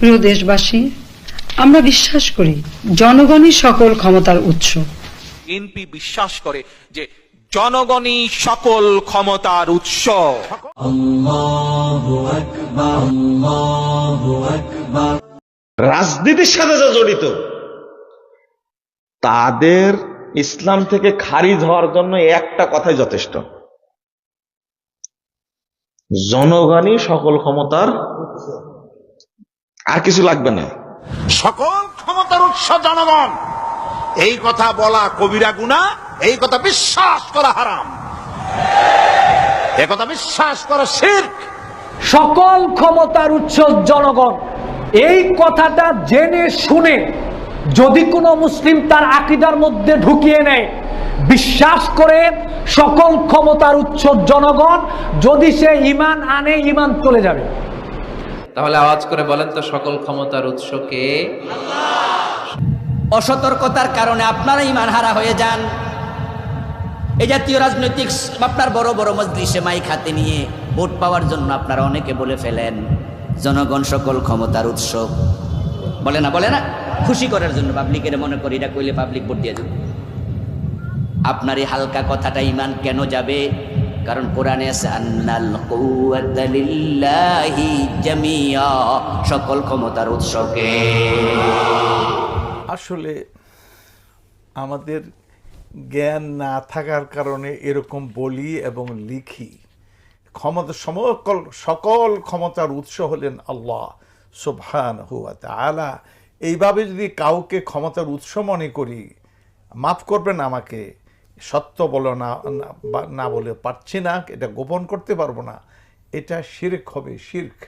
প্রিয় দেশবাসী আমরা বিশ্বাস করি জনগণই সকল ক্ষমতার উৎস। বিএনপি বিশ্বাস করে যে জনগণই সকল ক্ষমতার উৎস। রাজনীতির সাথে যা জড়িত তাদের ইসলাম থেকে খারিজ হওয়ার জন্য একটা কথাই যথেষ্ট। জনগণই সকল ক্ষমতার আর কিছু লাগবে না। সকল ক্ষমতার উৎস জনগণ এই কথা বলা কবিরা গুনা এই কথা বিশ্বাস করা হারাম। এ কথা বিশ্বাস করা শির্ক। সকল ক্ষমতার উৎস জনগণ এই কথাটা জেনে শুনে যদি কোনো মুসলিম তার আকিদার মধ্যে ঢুকিয়ে নেয় বিশ্বাস করে সকল ক্ষমতার উৎস জনগণ যদি সে ইমান আনে ইমান চলে যাবে। তাহলে আওয়াজ করে বলেন তো সকল ক্ষমতার উৎস কে অসতর্কতার কারণে আপনারা ইমান হারা হয়ে যান। এই জাতীয় রাজনৈতিক আপনার বড় বড় মজলিসে মাইক হাতে নিয়ে ভোট পাওয়ার জন্য আপনারা অনেকে বলে ফেলেন, জনগণ সকল ক্ষমতার উৎস। বলে না বলে না? খুশি করার জন্য পাবলিকের মনে করি এটা কইলে পাবলিক ভোট দিয়ে যাবে। আপনার এই হালকা কথাটা ইমান কেন যাবে? কারণ কোরআনে সকল ক্ষমতার উৎসকে। আসলে আমাদের জ্ঞান না থাকার কারণে এরকম বলি এবং লিখি ক্ষমতা সমকল, সকল ক্ষমতার উৎস হলেন আল্লাহ সুবহান হুয়া তাআলা। এইভাবে যদি কাউকে ক্ষমতার উৎস মনে করি, মাফ করবেন আমাকে সত্য বলো না, না- বলে পারছি না, এটা গোপন করতে পারব না, এটা শির্ক হবে, শির্ক।